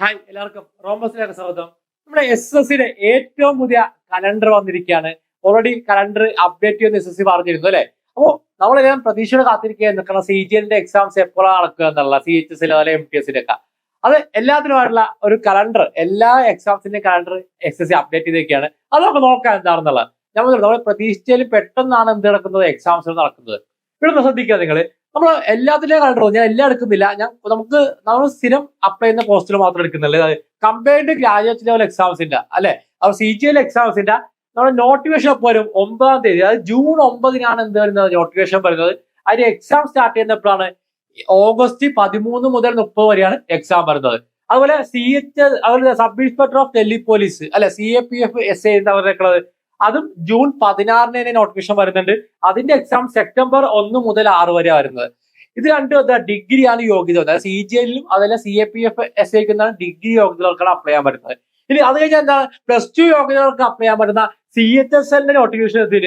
Hi എല്ലാവർക്കും. റോംബസിലേക്ക് സ്വാഗതം. നമ്മുടെ എസ് എസ് സിയുടെ ഏറ്റവും പുതിയ കലണ്ടർ വന്നിരിക്കുകയാണ്. ഓൾറെഡി കലണ്ടർ അപ്ഡേറ്റ് ചെയ്യുന്ന എസ് എസ് സി പറഞ്ഞിരുന്നു അല്ലെ? അപ്പോ നമ്മളെല്ലാം പ്രതീക്ഷയോടെ കാത്തിരിക്കുക നിൽക്കണം സി ജി എല്ലിന്റെ എക്സാംസ് എപ്പോഴാണ് നടക്കുക എന്നുള്ള സി എച്ച് എസ് അതുപോലെ എം ടി എസിന്റെ ഒക്കെ. അത് എല്ലാത്തിനുമായിട്ടുള്ള ഒരു കലണ്ടർ എല്ലാ എക്സാംസിന്റെ calendar S S C update ചെയ്തൊക്കെയാണ് അത് നമുക്ക് നോക്കാം എന്താണെന്നുള്ളത്. നമ്മൾ നമ്മൾ പ്രതീക്ഷയിൽ പെട്ടെന്നാണ് എന്ത് നടക്കുന്നത്? എക്സാംസ് നടക്കുന്നത്. ഇവിടെ ശ്രദ്ധിക്കുക നിങ്ങൾ. നമ്മൾ എല്ലാത്തിലേയും കണ്ടിട്ട് ഞാൻ എല്ലാം എടുക്കുന്നില്ല. ഞാൻ നമുക്ക് നമ്മൾ സ്ഥിരം അപ്ലൈ ചെയ്യുന്ന പോസ്റ്റിൽ മാത്രം എടുക്കുന്നില്ല കമ്പയർഡ് ഗ്രാജുവേറ്റ് ലെവൽ എക്സാംസിന്റെ അല്ലെ? അവർ സി ജി എൽ എക്സാംസിന്റെ നമ്മുടെ നോട്ടിഫിക്കേഷൻ ഒപ്പം വരും ഒമ്പതാം തീയതി. അതായത് ജൂൺ ഒമ്പതിനാണ് എന്ത് വരുന്നത്? നോട്ടിഫിക്കേഷൻ വരുന്നത്. അതിന് എക്സാം സ്റ്റാർട്ട് ചെയ്യുന്നപ്പോഴാണ് ഓഗസ്റ്റ് പതിമൂന്ന് മുതൽ മുപ്പത് വരെയാണ് എക്സാം വരുന്നത്. അതുപോലെ സി എച്ച് അതുപോലെ sub inspector of Delhi police അല്ലെ C A P F S എന്താ പറയുന്നത്? അതും ജൂൺ പതിനാറിന് തന്നെ നോട്ടിഫിക്കേഷൻ വരുന്നുണ്ട്. അതിന്റെ എക്സാം സെപ്റ്റംബർ ഒന്ന് മുതൽ ആറ് വരെ വരുന്നത്. ഇത് രണ്ടും എന്താ ഡിഗ്രിയാണ് യോഗ്യത. അതായത് സി ജി എല്ലിലും അതല്ല C A P F S ഐക്കുന്ന degree യോഗ്യതകൾക്കാണ് അപ്ലൈ ചെയ്യാൻ പറ്റുന്നത്. ഇനി അത് കഴിഞ്ഞാൽ എന്താ? പ്ലസ് ടു യോഗ്യതകൾക്ക് അപ്ലൈ ചെയ്യാൻ പറ്റുന്ന സി എച്ച് എസ് എല്ലിന്റെ നോട്ടിഫിക്കേഷൻ എത്തി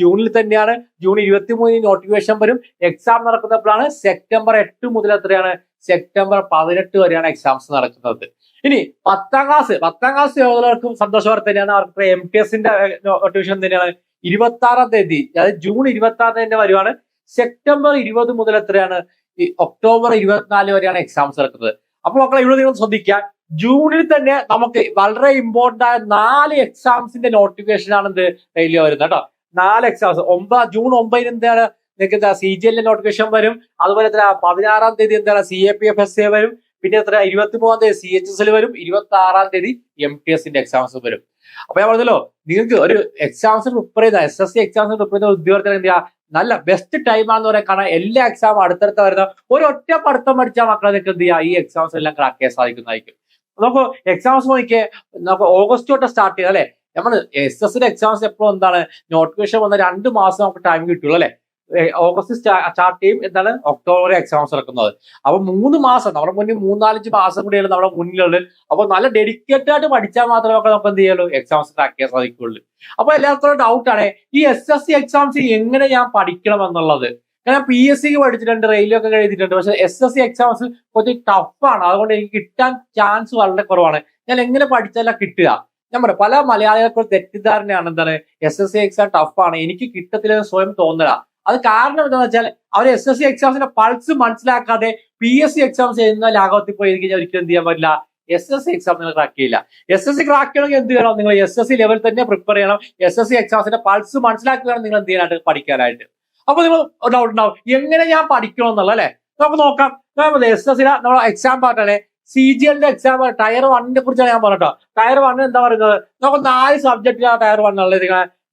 ജൂണിൽ തന്നെയാണ്. ജൂൺ ഇരുപത്തി മൂന്നിന് നോട്ടിഫിക്കേഷൻ വരും. എക്സാം നടക്കുന്നപ്പോഴാണ് സെപ്റ്റംബർ എട്ട് മുതൽ എത്രയാണ്? സെപ്റ്റംബർ പതിനെട്ട് വരെയാണ് എക്സാംസ് നടക്കുന്നത്. ഇനി പത്താം ക്ലാസ് പത്താം ക്ലാസ് യോഗ്യതകൾക്കും സന്തോഷ വാർത്ത തന്നെയാണ് അവർക്ക് എം ടി എസിന്റെ നോട്ടിഫിക്കേഷൻ തന്നെയാണ്. ഇരുപത്തി ആറാം തീയതി അതായത് ജൂൺ ഇരുപത്തി ആറാം വരുവാണ്. സെപ്റ്റംബർ ഇരുപത് മുതൽ എത്രയാണ്? ഈ ഒക്ടോബർ ഇരുപത്തിനാല് വരെയാണ് എക്സാംസ് നടക്കുന്നത്. അപ്പോൾ മക്കളെ ഇവിടെ നിങ്ങൾ ശ്രദ്ധിക്കുക. ജൂണിൽ തന്നെ നമുക്ക് വളരെ ഇമ്പോർട്ടന്റ് ആയ നാല് എക്സാംസിന്റെ നോട്ടിഫിക്കേഷൻ ആണ് എന്ത്? ഡെയിലി വരുന്നത് കേട്ടോ. നാല് എക്സാംസ് ഒമ്പത് ജൂൺ ഒമ്പതിന് എന്താണ്? നിങ്ങൾക്ക് എന്താ സി ജി എല്ലിന്റെ നോട്ടിഫിക്കേഷൻ വരും. അതുപോലെ തന്നെ പതിനാറാം തീയതി എന്താണ്? C A P F S A വരും. പിന്നെ എത്ര ഇരുപത്തി മൂന്നാം തീയതി സി എച്ച് എസ് എൽ വരും. ഇരുപത്തി ആറാം തീയതി എം ടി എസിന്റെ എക്സാംസ് വരും. അപ്പൊ ഞാൻ പറഞ്ഞല്ലോ നിങ്ങൾക്ക് ഒരു എക്സാംസിന് പ്രിപ്പയർ ചെയ്ത എസ് എസ് സി എക്സാംസിന് പ്രിപ്പയർ ചെയ്ത ഉദ്യോഗസ്ഥർ എന്ത് ചെയ്യുക നല്ല ബെസ്റ്റ് ടൈം ആണെന്ന് പറയാൻ കാരണം എല്ലാ എക്സാം അടുത്തടുത്ത് വരുന്ന ഒരു ഒറ്റ പഠിത്തം പഠിച്ചാൽ മക്കളെ നിങ്ങൾക്ക് എന്ത് ചെയ്യുക ഈ എക്സാംസ് എല്ലാം ക്രാക്ക് ചെയ്യാൻ സാധിക്കുന്നതായിരിക്കും. നമുക്ക് എക്സാംസ് നോക്കിയേ നമുക്ക് ഓഗസ്റ്റ് തൊട്ട് സ്റ്റാർട്ട് ചെയ്യാം അല്ലെ? നമ്മൾ എസ് എസിന്റെ എക്സാംസ് എപ്പോഴും എന്താണ്? നോട്ടിഫിക്കേഷൻ വന്ന രണ്ട് മാസം നമുക്ക് ടൈം കിട്ടുള്ളൂ അല്ലെ? ഓഗസ്റ്റ് സ്റ്റാർട്ട് ചെയ്യും എന്നാണ് ഒക്ടോബർ എക്സാംസ് നടക്കുന്നത്. അപ്പൊ മൂന്ന് മാസം നമ്മുടെ മുന്നിൽ മൂന്നാലഞ്ച് മാസം കൂടിയാണ് നമ്മുടെ മുന്നിലുള്ളത് അപ്പൊ നല്ല ഡെഡിക്കേറ്റഡ് ആയിട്ട് പഠിച്ചാൽ മാത്രമേ നമുക്ക് എന്ത് ചെയ്യുള്ളൂ എക്സാംസ് ക്രാക്ക് ചെയ്യാൻ സാധിക്കുള്ളൂ. അപ്പൊ എല്ലാവർക്കും ഡൗട്ട് ആണ് ഈ എസ് എസ് സി എക്സാംസ് എങ്ങനെ ഞാൻ പഠിക്കണം എന്നുള്ളത്? ഞാൻ പി എസ് സിക്ക് പഠിച്ചിട്ടുണ്ട് റെയിൽവേ ഒക്കെ എഴുതിയിട്ടുണ്ട് പക്ഷെ എസ് എസ് സി എക്സാംസ് കുറച്ച് ടഫാണ് അതുകൊണ്ട് എനിക്ക് കിട്ടാൻ ചാൻസ് വളരെ കുറവാണ്. ഞാൻ എങ്ങനെ പഠിച്ചാലാ കിട്ടുക? ഞാൻ പറയാം പല മലയാളികൾക്കും തെറ്റിദ്ധാരണയാണ് എന്താണ് എസ് എസ് സി എക്സാം ടഫാണ് എനിക്ക് കിട്ടത്തില്ലെന്ന് സ്വയം തോന്നല. അത് കാരണം എന്താണെന്ന് വെച്ചാൽ അവർ എസ് എസ് സി എക്സാംസിന്റെ പൾസ് മനസ്സിലാക്കാതെ പി എസ് സി എക്സാംസ് ചെയ്യുന്ന ലാഘവത്തിൽ പോയി കഴിഞ്ഞാൽ ഒരിക്കലും എന്ത് ചെയ്യാൻ പറ്റില്ല എസ് എസ് സി എക്സാം നിങ്ങൾ ക്രാക്ക് ചെയ്യില്ല. എസ് എസ് സി ക്രാക്ക് ചെയ്യണമെങ്കിൽ എന്ത് ചെയ്യണം? നിങ്ങൾ എസ് എസ് സി ലെവൽ തന്നെ പ്രിപ്പയർ ചെയ്യണം. എസ് എസ് സി എക്സാംസിന്റെ പൾസ് മനസ്സിലാക്കി വേണം നിങ്ങൾ എന്ത് ചെയ്യാനായിട്ട് പഠിക്കാനായിട്ട്. അപ്പൊ നിങ്ങൾ ഡൗട്ട് ഉണ്ടാവും. എങ്ങനെ ഞാൻ പഠിക്കണം എന്നുള്ള അല്ലെ? നമുക്ക് നോക്കാം. എസ് എസ് സി നമ്മുടെ എക്സാം പാർട്ടാണ് സി ജി എല്ലിന്റെ എക്സാം ടയർ വണ്ണിനെ കുറിച്ചാണ് ഞാൻ പറഞ്ഞോ ടയർ വൺ എന്താ പറയുന്നത്? നമുക്ക് നാല് സബ്ജക്റ്റിലാണ് ടയർ വൺ ഉള്ളത്.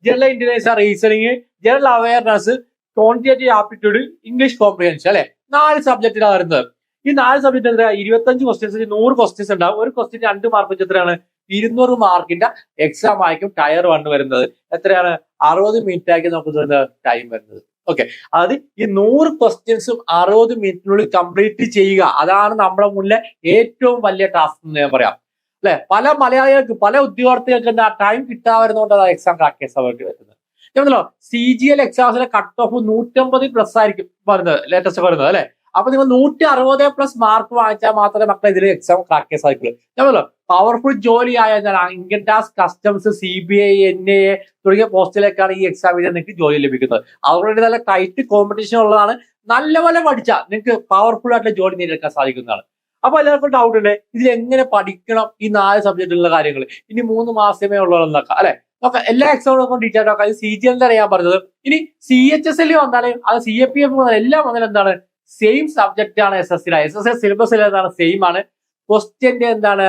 General intelligence reasoning general awareness quantitative aptitude English comprehension അല്ലെ? നാല് സബ്ജക്റ്റിലാണ് വരുന്നത്. ഈ നാല് സബ്ജക്റ്റ് എന്താ ഇരുപത്തഞ്ച് ക്വസ്റ്റ്യൻസ് നൂറ് ക്വസ്റ്റ്യൻസ് ഉണ്ടാവും. ഒരു ക്വസ്റ്റ്യൻ രണ്ട് മാർക്ക് എത്രയാണ്? ഇരുന്നൂറ് മാർക്കിന്റെ എക്സാം ആയിരിക്കും ടയർ വൺ വരുന്നത്. എത്രയാണ്? അറുപത് മിനിറ്റ് ആക്കി നമുക്ക് ടൈം വരുന്നത്. ഓക്കെ അതായത് ഈ നൂറ് ക്വസ്റ്റ്യൻസും അറുപത് മിനിറ്റിനുള്ളിൽ കംപ്ലീറ്റ് ചെയ്യുക. അതാണ് നമ്മുടെ മുന്നിലെ ഏറ്റവും വലിയ ടാസ്ക് എന്ന് ഞാൻ പറയാം. അല്ലെ? പല മലയാളികൾക്ക് പല ഉദ്യോഗാർത്ഥികൾക്ക് എന്താ ടൈം കിട്ടാവുന്നതുകൊണ്ട് എക്സാം ക്രാക്ക് ചെയ്യാൻ വേണ്ടി പറ്റുന്നത് ഞാനല്ലോ സി ജി എൽ എക്സാംസിലെ കട്ട് ഓഫ് നൂറ്റമ്പത് പ്ലസ് ആയിരിക്കും വരുന്നത് ലേറ്റസ്റ്റ് പറയുന്നത് അല്ലെ? അപ്പൊ നിങ്ങൾ നൂറ്റി അറുപത് പ്ലസ് മാർക്ക് വാങ്ങിച്ചാൽ മാത്രമേ മക്കളെ ഇതിൽ എക്സാം ക്രാക്ക് ചെയ്യാൻ സാധിക്കുള്ളൂ ഞാനല്ലോ പവർഫുൾ ജോലി ആയാൽ income tax customs C B I N A തുടങ്ങിയ പോസ്റ്റിലേക്കാണ് ഈ എക്സാം ഇതിൽ നിങ്ങൾക്ക് ജോലി ലഭിക്കുന്നത്. അവരുടെ നല്ല ടൈറ്റ് കോമ്പറ്റീഷൻ ഉള്ളതാണ്. നല്ലപോലെ പഠിച്ചാൽ നിങ്ങൾക്ക് പവർഫുൾ ആയിട്ടുള്ള ജോലി നേടിയെടുക്കാൻ സാധിക്കുന്നതാണ്. അപ്പൊ എല്ലാവർക്കും ഡൗട്ട് ഉണ്ട്. ഇതിൽ എങ്ങനെ പഠിക്കണം ഈ നാല് സബ്ജക്റ്റിലുള്ള കാര്യങ്ങൾ ഇനി മൂന്ന് മാസമേ ഉള്ളതെന്നൊക്കെ അല്ലെ? നോക്കാം എല്ലാ എക്സാമുകളും ഡീറ്റെയിൽ നോക്കാം സി ജി എന്താണ് ഞാൻ പറഞ്ഞത്. ഇനി സി എച്ച് എസ് എൽ വന്നാൽ അത് സി എ പി എഫ് എല്ലാം വന്നാലും എന്താണ്? സെയിം സബ്ജക്റ്റ് ആണ് S S S S S L syllabus എന്താണ്? സെയിം ആണ്. ക്വസ്റ്റ്യന്റെ എന്താണ്?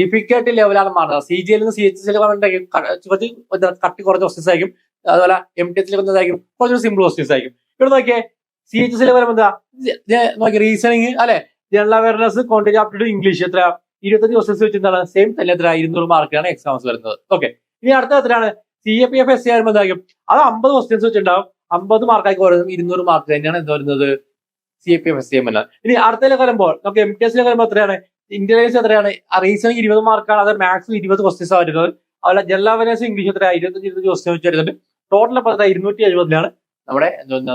ഡിഫിക്കൽട്ടി ലെവലാണ് മാറുന്നത് സി ജി എല്ലിൽ നിന്ന് സി എച്ച് എസ് എൽ കുറച്ച് കട്ടി കുറഞ്ഞ ക്വസ്റ്റ്യൻസ് ആയിരിക്കും. അതുപോലെ എം ടി എച്ച് വന്നതായിരിക്കും കുറച്ച് സിമ്പിൾ ക്വസ്റ്റ്യൻസ് ആയിരിക്കും. ഇവിടെ നോക്കിയേ സി എച്ച് എസ് എൽ വരുമ്പോൾ എന്താ? നോക്കി റീസണിങ് അല്ലെ? General awareness quantity aptitude English എത്ര ഇരുപത്തഞ്ച് ക്വസ്റ്റൻസ് വെച്ച് എന്താണ്? സെയിം തന്നെ എത്ര ഇരുന്നൂറ് മാർക്കാണ് എക്സാംസ് വരുന്നത്. ഓക്കെ ഇനി അടുത്ത എത്രയാണ് C A P F S C ആകുമ്പോൾ എന്തായിരിക്കും അത് അമ്പത് ക്വസ്റ്റ്യൻസ് വെച്ചിട്ടുണ്ടാവും. അമ്പത് മാർക്കായി വരുന്നത്. ഇരുന്നൂറ് മാർക്ക് തന്നെയാണ് എന്ത് വരുന്നത്? C A P F S C M എല്ലാം ഇനി അടുത്തതിലേക്ക് വരുമ്പോൾ നമുക്ക് എം ടി എസിലേക്ക് വരുമ്പോൾ എത്രയാണ്? ഇന്റലിജൻസ് എത്രയാണ്? റീസണിങ് ഇരുപത് മാർക്കാണ് അത് മാത്സ് ഇരുപത് ക്വസ്റ്റ്യൻസ് വരുന്നത്. അതുപോലെ ജനറൽ അവയർനെസ് ഇംഗ്ലീഷ് എത്ര ഇരുപത്തഞ്ച് ഇരുപത്തഞ്ച് ക്വസ്റ്റ്യൻ വെച്ച് വരുന്നുണ്ട്. ടോട്ടൽ എത്ര ഇരുന്നൂറ്റി എഴുപതിലാണ് നമ്മുടെ എന്താ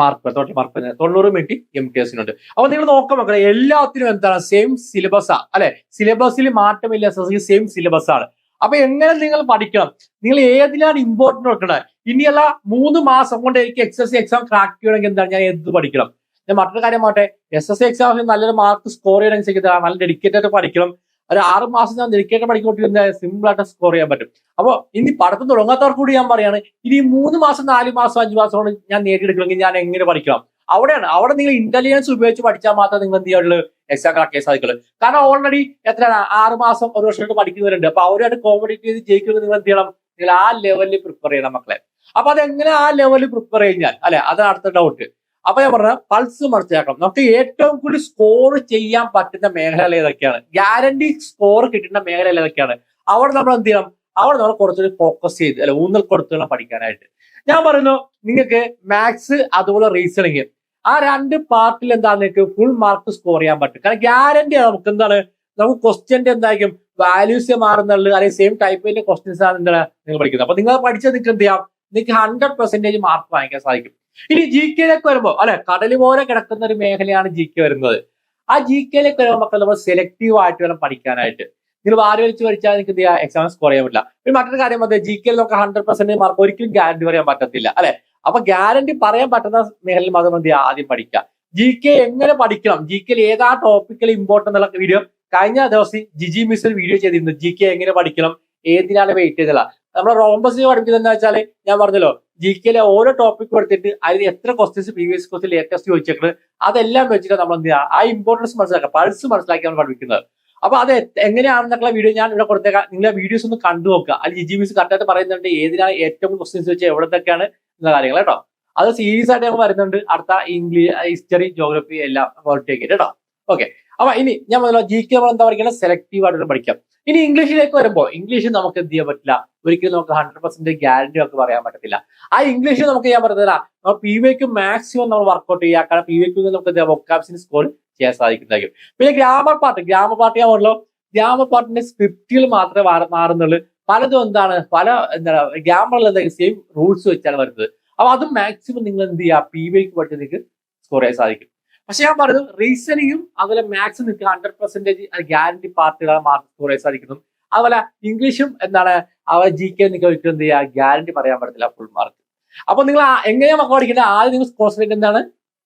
മാർക്ക് ടോട്ടൽ മാർക്ക് തൊണ്ണൂറ് മിനിറ്റ് എം ടി എസിനുണ്ട് അപ്പൊ നിങ്ങൾ നോക്കാൻ മക്കളെ എല്ലാത്തിനും എന്താണ്? സെയിം സിലബസാ അല്ലെ? സിലബസിൽ മാറ്റമില്ല. സെയിം സിലബസ് ആണ്. അപ്പൊ എങ്ങനെ നിങ്ങൾ പഠിക്കണം? നിങ്ങൾ ഏതിലാണ് ഇമ്പോർട്ടന്റ് കൊടുക്കണത്? ഇനിയല്ല മൂന്ന് മാസം കൊണ്ട് എനിക്ക് S S C exam crack ചെയ്യണമെങ്കിൽ എന്താണ്? ഞാൻ എന്ത് പഠിക്കണം? ഞാൻ മറ്റൊരു കാര്യം മാട്ടെ എസ് എസ് സി എക്സാമിൽ നല്ലൊരു മാർക്ക് സ്കോർ ചെയ്യണമെങ്കിൽ നല്ല ഡെഡിക്കേറ്റഡ് ആയിട്ട് പഠിക്കണം. ഒരു ആറ് മാസം ഞാൻ ഡെഡിക്കേറ്റഡ് പഠിക്കൊണ്ടിരുന്ന സിമ്പിൾ ആയിട്ട് സ്കോർ ചെയ്യാൻ പറ്റും. അപ്പോൾ ഇനി പഠിത്തം തുടങ്ങാത്തവർക്ക് കൂടി ഞാൻ പറയാണ് ഇനി മൂന്ന് മാസം നാല് മാസം അഞ്ച് മാസം കൊണ്ട് ഞാൻ നേടിയെടുക്കണമെങ്കിൽ ഞാൻ എങ്ങനെ പഠിക്കണം? അവിടെയാണ്. അവിടെ നിങ്ങൾ ഇന്റലിജൻസ് ഉപയോഗിച്ച് പഠിച്ചാൽ മാത്രമേ നിങ്ങൾ എന്ത് ചെയ്യാറുള്ളൂ എക്സാം ക്രാക്ക് ചെയ്യാൻ സാധിക്കുള്ളൂ. കാരണം ഓൾറെഡി എത്രയാണ്? ആറ് മാസം ഒരു വർഷമായിട്ട് പഠിക്കുന്നവരുണ്ട്. അപ്പൊ അവരുമായിട്ട് കോമ്പറ്റേറ്റ് ചെയ്ത് ജയിക്കുന്നത് നിങ്ങൾ എന്ത് ചെയ്യണം? നിങ്ങൾ ആ ലെവലിൽ പ്രിപ്പയർ ചെയ്യണം മക്കളെ. അപ്പൊ അതെങ്ങനെ ആ ലെവലിൽ പ്രിപ്പയർ കഴിഞ്ഞാൽ? അല്ലെ? അതാണ് അടുത്ത ഡൗട്ട് അപ്പൊ ഞാൻ പറഞ്ഞ പൾസ് മനസ്സിലാക്കണം. നമുക്ക് ഏറ്റവും കൂടുതൽ സ്കോർ ചെയ്യാൻ പറ്റുന്ന മേഖലകൾ ഏതൊക്കെയാണ്? ഗ്യാരണ്ടി സ്കോർ കിട്ടുന്ന മേഖലകൾ ഏതൊക്കെയാണ്? അവിടെ നമ്മൾ എന്ത് ചെയ്യണം? അവിടെ നമ്മൾ കുറച്ചൊരു ഫോക്കസ് ചെയ്ത് അല്ലെ ഊന്നൽ കൊടുത്തുള്ള പഠിക്കാനായിട്ട്. ഞാൻ പറയുന്നു നിങ്ങൾക്ക് മാത്സ് അതുപോലെ റീസണിങ് ആ രണ്ട് പാർട്ടിൽ എന്താണ് നിങ്ങൾക്ക് ഫുൾ മാർക്ക് സ്കോർ ചെയ്യാൻ പറ്റും. കാരണം ഗ്യാരണ്ടി നമുക്ക് എന്താണ്? നമുക്ക് ക്വസ്റ്റ്യന്റെ എന്തായിരിക്കും? വാല്യൂസ് മാറുന്നുള്ളത് അല്ലെങ്കിൽ സെയിം ടൈപ്പിന്റെ ക്വസ്റ്റ്യൻസ് ആണ് എന്താണ്? നിങ്ങൾ പഠിക്കുന്നത്. അപ്പൊ നിങ്ങൾ പഠിച്ചത് നിങ്ങൾക്ക് എന്ത് ചെയ്യാം? നിങ്ങൾക്ക് ഹൺഡ്രഡ് പെർസെന്റേജ് മാർക്ക് വാങ്ങിക്കാൻ സാധിക്കും. ഇനി ജി കെയിലേക്ക് വരുമ്പോൾ അല്ലെ? കടൽ പോലെ കിടക്കുന്ന ഒരു മേഖലയാണ് ജി കെ വരുന്നത്. ആ ജി കെയിലേക്ക് വരുമ്പോൾ മക്കൾ നമ്മൾ സെലക്റ്റീവ് ആയിട്ട് വേണം പഠിക്കാനായിട്ട്. നിങ്ങൾ വാരി വലിച്ച് പഠിച്ചാൽ നിങ്ങൾക്ക് എന്ത് ചെയ്യാം? എക്സാം സ്കോർ ചെയ്യാൻ പറ്റില്ല. പിന്നെ മറ്റൊരു കാര്യം പറഞ്ഞാൽ ജി കെയിൽ നമുക്ക് ഹൺഡ്രഡ് പെർസെന്റ് മാർക്ക് ഒരിക്കലും ഗ്യാരണ്ടി പറയാൻ പറ്റത്തില്ല. അല്ലെ? അപ്പൊ ഗ്യാരണ്ടി പറയാൻ പറ്റുന്ന മേഖലയിൽ മാത്രം എന്ത് ആദ്യം പഠിക്കുക. ജി കെ എങ്ങനെ പഠിക്കണം? ജി കെയിൽ ഏതാ ടോപ്പിക്കൽ ഇമ്പോർട്ടന്റ് എന്നുള്ള വീഡിയോ കഴിഞ്ഞ ദിവസം ജിജി മിസ് വീഡിയോ ചെയ്തിരുന്നു. ജി കെ എങ്ങനെ പഠിക്കണം? ഏതിനാണ് വെയിറ്റ് ചെയ്തത്? നമ്മൾ റോംബസ് പഠിക്കുന്നത് വെച്ചാൽ ഞാൻ പറഞ്ഞല്ലോ ജി കെയിലെ ഓരോ ടോപ്പിക് എടുത്തിട്ട് അതിൽ എത്ര ക്വസ്റ്റ്യൻസ് പ്രീവിയസ് ക്വസ്റ്റ്യൻ ലേറ്റസ്റ്റ് ചോദിച്ചേക്കുന്നത് അതെല്ലാം വെച്ചിട്ട് നമ്മൾ എന്ത് ആ ഇമ്പോർട്ടൻസ് മനസ്സിലാക്കുക. പൾസ് മനസ്സിലാക്കി നമ്മൾ പഠിപ്പിക്കുന്നത്. അപ്പൊ അത് എങ്ങനെയാണെന്നുള്ള വീഡിയോ ഞാൻ ഇവിടെ കൊടുത്തേക്കാം. നിങ്ങളെ വീഡിയോസ് ഒന്ന് കണ്ടു നോക്കുക. അതിൽ ജിജി മിസ് കറക്റ്റായിട്ട് പറയുന്നുണ്ട്. ഏതിനാണ് ഏറ്റവും ക്വസ്റ്റ്യൻസ് വെച്ചാൽ എവിടത്തൊക്കെയാണ്? എന്ന കാര്യങ്ങൾ കേട്ടോ. അത് സീരീസ് ആയിട്ട് ഞങ്ങൾ വരുന്നുണ്ട്. അടുത്ത ഇംഗ്ലീഷ് ഹിസ്റ്ററി ജോഗ്രഫി എല്ലാം ടേക്ക് കേട്ടോ. ഓക്കെ അപ്പൊ ഇനി ഞാൻ മുതലോ ജി കെ നമ്മൾ എന്താ പഠിക്കണം? സെലക്റ്റീവ് ആയിട്ട് പഠിക്കാം. ഇനി ഇംഗ്ലീഷിലേക്ക് വരുമ്പോൾ ഇംഗ്ലീഷ് നമുക്ക് എന്ത് ചെയ്യാൻ പറ്റില്ല? ഒരിക്കലും നമുക്ക് ഹൺഡ്രഡ് പെർസെന്റ് ഗ്യാരണ്ടി ഒക്കെ പറയാൻ പറ്റത്തില്ല. ആ ഇംഗ്ലീഷ് നമുക്ക് ഞാൻ പറ്റത്തില്ല. നമ്മൾ പി വിക്ക് മാക്സിമം നമ്മൾ വർക്ക്ഔട്ട് ചെയ്യുക. കാരണം പി വിക്ക് നമുക്ക് വൊക്കാബ്സിന് സ്കോർ ചെയ്യാൻ സാധിക്കുന്നതായിരിക്കും. പിന്നെ ഗ്രാമർ പാർട്ട് ഗ്രാമർ പാർട്ട് ഞാൻ പറഞ്ഞല്ലോ. ഗ്രാമർ പാർട്ടിന്റെ സ്ക്രിപ്റ്റുകൾ മാത്രമേ മാറുന്നുള്ളൂ. പലതും എന്താണ് പല എന്താ ഗ്യാമറിൽ എന്താ സെയിം റൂൾസ് വെച്ചാണ് വരുന്നത്. അപ്പൊ അതും മാക്സിമം നിങ്ങൾ എന്ത് ചെയ്യുക പി വിക്ക് പറ്റി നിങ്ങൾക്ക് സ്കോർ ചെയ്യാൻ സാധിക്കും. പക്ഷെ ഞാൻ പറഞ്ഞു റീസണിങ്ങും അതുപോലെ മാത്സും നിങ്ങൾക്ക് ഹൺഡ്രഡ് പെർസെന്റേജ് ഗ്യാരണ്ടി പാർട്ടികളാണ് മാർക്ക് സ്കോർ ചെയ്യാൻ സാധിക്കുന്നു അതുപോലെ ഇംഗ്ലീഷും എന്താണ് അവരെ ജി കെ നിങ്ങൾക്ക് ഒരിക്കലും എന്ത് ചെയ്യുക ഗ്യാരണ്ടി പറയാൻ പറ്റത്തില്ല ഫുൾ മാർക്ക് അപ്പൊ നിങ്ങൾ എങ്ങനെയാ മക്കൾ പഠിക്കേണ്ടത്? ആദ്യം നിങ്ങൾ സ്കോർ കോൺസെൻട്രേറ്റ് എന്താണ്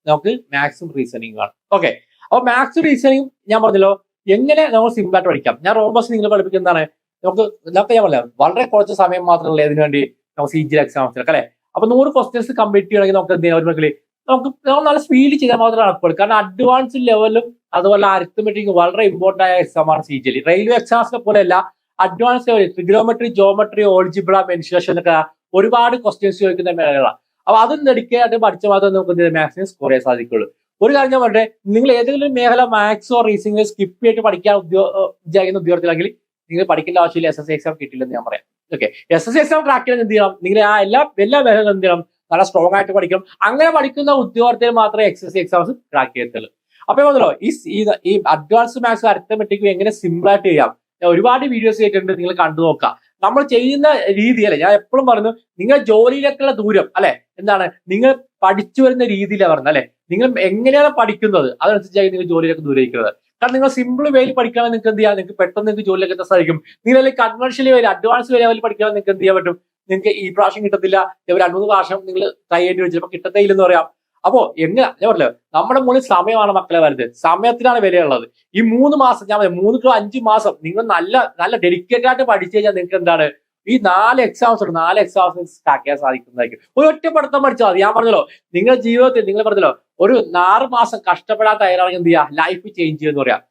നമുക്ക് മാത്സും റീസണിങ്ങും ആണ് ഓക്കെ അപ്പൊ മാത്സും റീസണിങ്ങും ഞാൻ പറഞ്ഞല്ലോ എങ്ങനെ നമ്മൾ സിമ്പിൾ ആയിട്ട് പഠിക്കാം? ഞാൻ റോബസ് നിങ്ങൾ പഠിപ്പിക്കുന്നതാണ് നമുക്ക് ഇതൊക്കെ ഞാൻ പറയാം. വളരെ കുറച്ച് സമയം മാത്രമല്ലേ ഇതിനു വേണ്ടി നമുക്ക് സി ജി എക്സാംസിലൊക്കെ അല്ലെ? അപ്പൊ നൂറ് ക്വസ്റ്റ്യൻസ് കംപ്ലീറ്റ് ചെയ്യണമെങ്കിൽ നമുക്ക് എന്ത് ചെയ്യാം? ഒരു നമുക്ക് നമ്മൾ നല്ല സ്പീഡിൽ ചെയ്താൽ മാത്രമേ നടക്കുള്ളൂ. കാരണം അഡ്വാൻസ് ലെവലും അതുപോലെ അരിത്തമെറ്റിക് വളരെ ഇമ്പോർട്ടന്റ് ആയ എക്സാമാണ് സി ജി റെയിൽവേ എക്സാംസിനെ പോലെയല്ല advance level trigonometry geometry algebra mensuration എന്നൊക്കെ ഒരുപാട് ക്വസ്റ്റ്യൻസ് ചോദിക്കുന്ന മേഖലകളാണ്. അപ്പൊ അതും നെടുക്കായിട്ട് പഠിച്ച മാത്രമേ നമുക്ക് മാക്സിമം സ്കോർ ചെയ്യാൻ സാധിക്കുള്ളൂ. ഒരു കാര്യം ഞാൻ പറഞ്ഞേ നിങ്ങൾ ഏതെങ്കിലും മേഖല മാത്സോ റീസിംഗോ സ്കിപ്പ് ചെയ്തിട്ട് പഠിക്കാൻ ഉദ്യോഗ വിചാരിക്കുന്ന ഉദ്യോഗത്തിലാണെങ്കിൽ നിങ്ങൾ പഠിക്കേണ്ട ആവശ്യമില്ല എസ് എസ് സി എക്സാം കിട്ടില്ലെന്ന് ഞാൻ പറയാം. Okay S S C exam crack ചെയ്യാൻ എന്ത് ചെയ്യണം? നിങ്ങൾ ആ എല്ലാ എല്ലാ മേഖലകളും എന്ത് ചെയ്യണം? നല്ല സ്ട്രോങ് ആയിട്ട് പഠിക്കണം. അങ്ങനെ പഠിക്കുന്ന ഉദ്യോഗത്തിൽ മാത്രമേ S S C exams crack ചെയ്യത്തുള്ളൂ. അപ്പൊ പറഞ്ഞല്ലോ ഈ ഈ അഡ്വാൻസ് മാത്സ് അരിത്തമെറ്റിക് എങ്ങനെ സിമ്പിൾ ആയിട്ട് ചെയ്യാം? ഒരുപാട് വീഡിയോസ് ചെയ്തിട്ടുണ്ട് നിങ്ങൾ കണ്ടു നോക്കാം. നമ്മൾ ചെയ്യുന്ന രീതി അല്ലെ? ഞാൻ എപ്പോഴും പറഞ്ഞു നിങ്ങൾ ജോലിയിലേക്കുള്ള ദൂരം അല്ലെ? എന്താണ്? നിങ്ങൾ പഠിച്ചു വരുന്ന രീതിയിലാണ് പറഞ്ഞത് അല്ലെ? നിങ്ങൾ എങ്ങനെയാണ് പഠിക്കുന്നത്? അതനുസരിച്ചായി നിങ്ങൾ ജോലിയിലേക്ക് ദൂരയിക്കുന്നത് കാരണം നിങ്ങൾ സിമ്പിൾ വേയിൽ പഠിക്കുകയാണെങ്കിൽ നിങ്ങൾക്ക് എന്ത് ചെയ്യാം? നിങ്ങൾക്ക് പെട്ടെന്ന് നിങ്ങൾക്ക് ജോലിയിലേക്ക് എത്താൻ സാധിക്കും. നിങ്ങൾ കൺവെൻഷനൽ വരെ അഡ്വാൻസ് വരെ ലെവലിൽ പഠിക്കുകയാണെങ്കിൽ നിങ്ങൾക്ക് എന്ത് ചെയ്യാൻ പറ്റും? നിങ്ങൾക്ക് ഈ പ്രാവശ്യം കിട്ടത്തില്ല. രണ്ട് മൂന്ന് പ്രാവശ്യം നിങ്ങൾ ട്രൈ ചെയ്യേണ്ടി വെച്ചു ചിലപ്പോൾ കിട്ടത്തേയില്ലെന്ന് പറയാം. അപ്പോ എങ്ങനെ? ഞാൻ പറഞ്ഞല്ലോ നമ്മുടെ മുന്നിൽ സമയമാണ് മക്കളെ വരുന്നത് സമയത്തിനാണ് വിലയുള്ളത്. ഈ മൂന്ന് മാസം ഞാൻ മൂന്ന് ടു അഞ്ച് മാസം നിങ്ങൾ നല്ല നല്ല ഡെഡിക്കേറ്റഡ് ആയിട്ട് പഠിച്ചു കഴിഞ്ഞാൽ നിങ്ങൾക്ക് എന്താണ്? ഈ നാല് എക്സാംസ് ഉണ്ട്. നാല് എക്സാംസ് ചെയ്യാൻ സാധിക്കുന്നതായിരിക്കും. ഒരു ഒറ്റ പഠിത്തം പഠിച്ചാൽ മതി. ഞാൻ പറഞ്ഞല്ലോ നിങ്ങളുടെ ജീവിതത്തിൽ നിങ്ങൾ പറഞ്ഞല്ലോ ഒരു ആറ് മാസം കഷ്ടപ്പെടാൻ തയ്യാറാണെങ്കിൽ എന്ത് ചെയ്യുക ലൈഫ് ചേഞ്ച് ചെയ്യുമെന്ന് പറയാം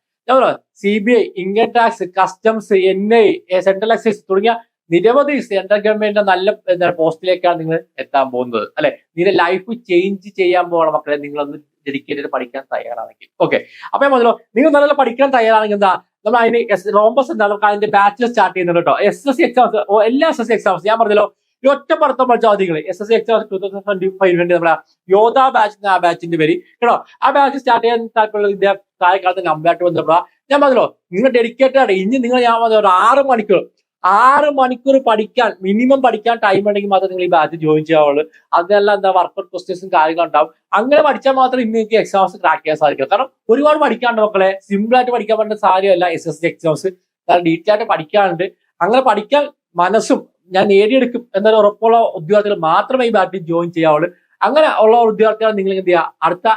C B I income tax customs N I central excise തുടങ്ങിയ നിരവധി സെൻട്രൽ ഗവൺമെന്റിന്റെ നല്ല എന്താ പോസ്റ്റിലേക്കാണ് നിങ്ങൾ എത്താൻ പോകുന്നത്. അല്ലെ? നിന്റെ ലൈഫ് ചേഞ്ച് ചെയ്യാൻ പോകണം മക്കളെ. നിങ്ങളൊന്ന് ഡെഡിക്കേറ്റഡ് പഠിക്കാൻ തയ്യാറാണെങ്കിൽ. ഓക്കെ അപ്പൊ പറഞ്ഞല്ലോ നിങ്ങൾ നല്ല പഠിക്കാൻ തയ്യാറാണെങ്കിൽ എന്താ? നമ്മൾ അതിന് റോംബസ് എന്താ നമുക്ക് അതിന്റെ ബാച്ചിലർ സ്റ്റാർട്ട് ചെയ്യുന്നുണ്ട് കേട്ടോ. എസ് എസ് സി എക്സാംസ് എല്ലാ എസ് എസ് സി എക്സാംസ് ഞാൻ പറഞ്ഞല്ലോ ഒറ്റ പഠിത്തം പഠിച്ച നിങ്ങൾ S S C exam two thousand twenty five വേണ്ടി നമ്മുടെ യോധാ ബാച്ച് ആ ബാച്ചിന്റെ പേര്. കേട്ടോ ആ ബാച്ച് സ്റ്റാർട്ട് ചെയ്യാൻ താല്പര്യമുള്ള ഇന്ത്യ കാലത്ത് നമ്പറായിട്ട് ബന്ധപ്പെടാം ഞാൻ പറഞ്ഞല്ലോ നിങ്ങൾ ഡെഡിക്കേറ്റഡ് ആണ്. ഇനി നിങ്ങൾ ഞാൻ പറഞ്ഞ ഒരു ആറ് മണിക്കൂർ ആറ് മണിക്കൂർ പഠിക്കാൻ മിനിമം പഠിക്കാൻ ടൈം ഉണ്ടെങ്കിൽ മാത്രമേ നിങ്ങൾ ഈ ബാച്ച് ജോയിൻ ചെയ്യാവുള്ളൂ. അതിനെല്ലാം എന്താ വർക്കൗട്ട് ക്വസ്റ്റ്യൻസും കാര്യങ്ങളും ഉണ്ടാവും. അങ്ങനെ പഠിച്ചാൽ മാത്രമേ ഇന്ന് നിങ്ങൾക്ക് എക്സാംസ് ക്രാക്ക് ചെയ്യാൻ സാധിക്കും. കാരണം ഒരുപാട് പഠിക്കാണ്ട് മക്കളെ? സിമ്പിൾ ആയിട്ട് പഠിക്കാൻ പറ്റുന്ന കാര്യമല്ല എസ് എസ് സി എക്സാംസ് കാരണം ഡീറ്റെയിൽ ആയിട്ട് പഠിക്കാനുണ്ട്. അങ്ങനെ പഠിക്കാൻ മനസ്സും ഞാൻ നേടിയെടുക്കും എന്നൊരു ഉറപ്പുള്ള ഉദ്യോഗാർത്ഥികൾ മാത്രമേ ഈ ബാറ്റിൽ ജോയിൻ ചെയ്യാവുള്ളൂ. അങ്ങനെ ഉള്ള ഉദ്യോഗാർത്ഥികൾ നിങ്ങൾ എന്ത് ചെയ്യുക? അടുത്ത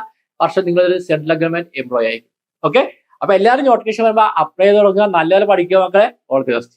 വർഷം നിങ്ങളൊരു സെൻട്രൽ ഗവൺമെന്റ് എംപ്ലോയി ആയിരിക്കും. ഓക്കെ അപ്പൊ എല്ലാവരും നോട്ടിഫിക്കേഷൻ വരുമ്പോൾ അപ്ലൈ ചെയ്ത് തുടങ്ങുക. നല്ലപോലെ പഠിക്കുക മക്കളെ. All the best